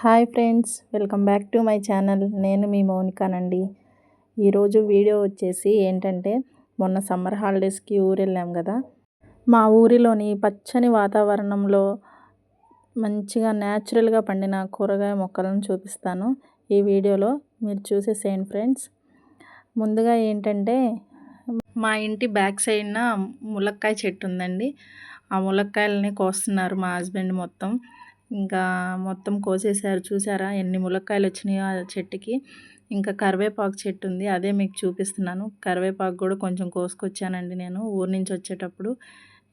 Hi friends welcome back to my channel. నేను మీ మౌనికానండి. ఈరోజు వీడియో వచ్చేసి ఏంటంటే మొన్న సమ్మర్ హాలిడేస్కి ఊరు వెళ్ళాం కదా. మా ఊరిలోని పచ్చని వాతావరణంలో మంచిగా న్యాచురల్గా పండిన కూరగాయ మొక్కలను చూపిస్తాను. ఈ వీడియోలో మీరు చూసేసేయండి ఫ్రెండ్స్. ముందుగా ఏంటంటే మా ఇంటి బ్యాక్ సైడ్న ములక్కాయ చెట్టు ఉందండి. ఆ ములక్కాయలని కోస్తున్నారు మా హస్బెండ్ మొత్తం. ఇంకా మొత్తం కోసేసారు చూసారా? ఎన్ని ములక్కాయలు వచ్చినాయో ఆ చెట్టుకి. ఇంకా కరివేపాకు చెట్టు ఉంది అదే మీకు చూపిస్తున్నాను. కరివేపాకు కూడా కొంచెం కోసుకొచ్చానండి నేను ఊరి నుంచి వచ్చేటప్పుడు.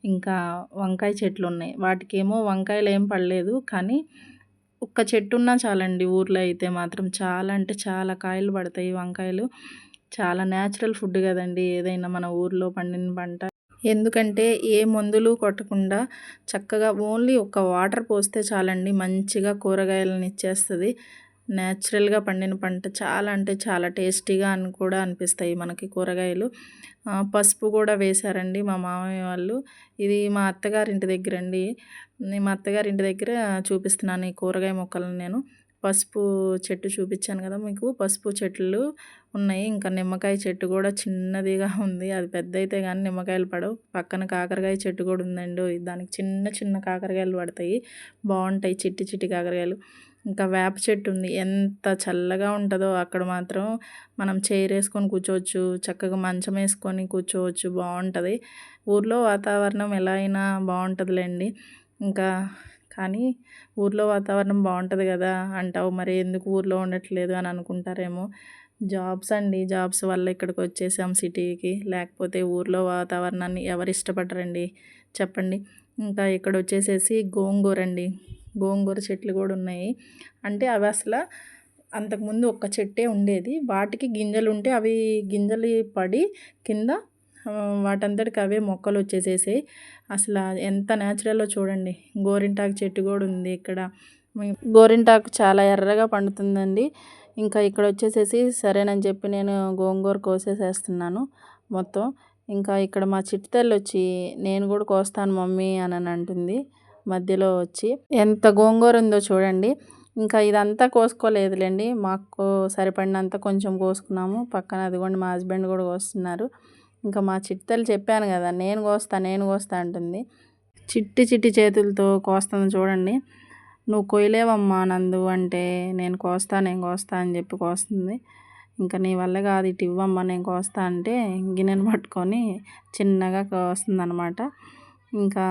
ఇంకా వంకాయ చెట్లు ఉన్నాయి వాటికేమో వంకాయలు ఏం పడలేదు. కానీ ఒక్క చెట్టు ఉన్నా చాలండి ఊర్లో అయితే మాత్రం. చాలా అంటే చాలా కాయలు పడతాయి వంకాయలు. చాలా న్యాచురల్ ఫుడ్ కదండి. ఏదైనా మన ఊర్లో పండిన పంట. ఎందుకంటే ఏ మందులు కొట్టకుండా చక్కగా ఓన్లీ ఒక వాటర్ పోస్తే చాలండి మంచిగా కూరగాయలను ఇచ్చేస్తుంది. న్యాచురల్గా పండిన పంట చాలా అంటే చాలా టేస్టీగా అని కూడా అనిపిస్తాయి మనకి కూరగాయలు. పసుపు కూడా వేశారండి మా మామయ్య వాళ్ళు. ఇది మా అత్తగారింటి దగ్గర అండి మా అత్తగారింటి దగ్గర చూపిస్తున్నాను ఈ కూరగాయ మొక్కలను నేను. పసుపు చెట్టు చూపించాను కదా మీకు. పసుపు చెట్లు ఉన్నాయి. ఇంకా నిమ్మకాయ చెట్టు కూడా చిన్నదిగా ఉంది. అది పెద్ద అయితే కానీ నిమ్మకాయలు పడవు. పక్కన కాకరకాయ చెట్టు కూడా ఉందండి. దానికి చిన్న చిన్న కాకరకాయలు పడతాయి. బాగుంటాయి చిట్టి చిట్టి కాకరకాయలు. ఇంకా వేప చెట్టు ఉంది. ఎంత చల్లగా ఉంటుందో అక్కడ మాత్రం మనం చైర్ వేసుకొని కూర్చోవచ్చు. చక్కగా మంచం వేసుకొని కూర్చోవచ్చు. బాగుంటుంది. ఊర్లో వాతావరణం ఎలా అయినా బాగుంటుందిలేండి. ఇంకా కానీ ఊర్లో వాతావరణం బాగుంటుంది కదా అంటావు. మరి ఎందుకు ఊర్లో ఉండట్లేదు అని అనుకుంటారేమో. జాబ్స్ అండి. జాబ్స్ వల్ల ఇక్కడికి వచ్చేసాం సిటీకి. లేకపోతే ఊర్లో వాతావరణాన్ని ఎవరు ఇష్టపడరండి? చెప్పండి. ఇంకా ఇక్కడ వచ్చేసేసి గోంగూర అండి. గోంగూర చెట్లు కూడా ఉన్నాయి. అంటే అవి అసలు అంతకుముందు ఒక్క చెట్టే ఉండేది. వాటికి గింజలు ఉంటే అవి గింజలు పడి కింద వాటంతటికి అవే మొక్కలు వచ్చేసేసాయి. అసలు ఎంత న్యాచురల్లో చూడండి. గోరింటాకు చెట్టు కూడా ఉంది ఇక్కడ. గోరింటాకు చాలా ఎర్రగా పండుతుందండి. ఇంకా ఇక్కడ వచ్చేసేసి సరేనని చెప్పి నేను గోంగూర కోసేసేస్తున్నాను మొత్తం. ఇంకా ఇక్కడ మా చిట్టుతల్లి వచ్చి నేను కూడా కోస్తాను మమ్మీ అని అంటుంది. మధ్యలో వచ్చి ఎంత గోంగూర ఉందో చూడండి. ఇంకా ఇదంతా కోసుకోలేదులేండి. మాకు సరిపడినంత కొంచెం కోసుకున్నాము. పక్కన అదిగోండి మా హస్బెండ్ కూడా కోస్తున్నారు. ఇంకా మా చిట్టలు చెప్పాను కదా నేను కోస్తా నేను కోస్తా అంటుంది. చిట్టి చిట్టి చేతులతో కోస్తాను చూడండి. నువ్వు కొయ్యలేవమ్మా నందు అంటే నేను కోస్తా నేను కోస్తా అని చెప్పి కోస్తుంది. ఇంకా నీ వల్ల కాదు ఇటు ఇవ్వమ్మా నేను కోస్తా అంటే గిన్నెను పట్టుకొని చిన్నగా కోస్తుంది అనమాట ఇంకా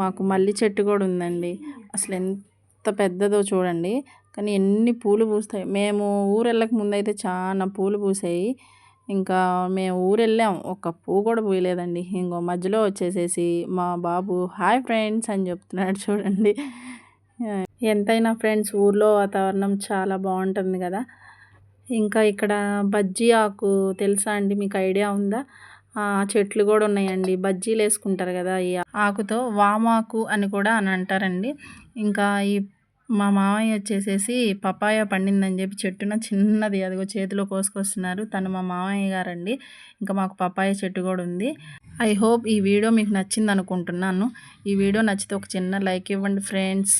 మాకు మల్లి చెట్టు కూడా ఉందండి. అసలు ఎంత పెద్దదో చూడండి. కానీ ఎన్ని పూలు పూస్తాయి. మేము ఊరెళ్ళక ముందైతే చాలా పూలు పూసాయి. ఇంకా మేము ఊరు వెళ్ళాం ఒక్క పువ్వు కూడా పూయలేదండి. ఇంకో మధ్యలో వచ్చేసేసి మా బాబు హాయ్ ఫ్రెండ్స్ అని చెప్తున్నాడు చూడండి. ఎంతైనా ఫ్రెండ్స్ ఊర్లో వాతావరణం చాలా బాగుంటుంది కదా. ఇంకా ఇక్కడ బజ్జీ ఆకు తెలుసా అండి? మీకు ఐడియా ఉందా? చెట్లు కూడా ఉన్నాయండి. బజ్జీలు వేసుకుంటారు కదా ఈ ఆకుతో. వామాకు అని కూడా అని అంటారండి. ఇంకా ఈ మా మామయ్య వచ్చేసేసి పపాయ పండిందని చెప్పి చెట్టున చిన్నది అదిగో చేతిలో కోసుకొస్తున్నారు. తను మా మామయ్య గారండి. ఇంకా మాకు పపాయ చెట్టు కూడా ఉంది. ఐ హోప్ ఈ వీడియో మీకు నచ్చింది అనుకుంటున్నాను ఈ వీడియో నచ్చితే ఒక చిన్న లైక్ ఇవ్వండి ఫ్రెండ్స్.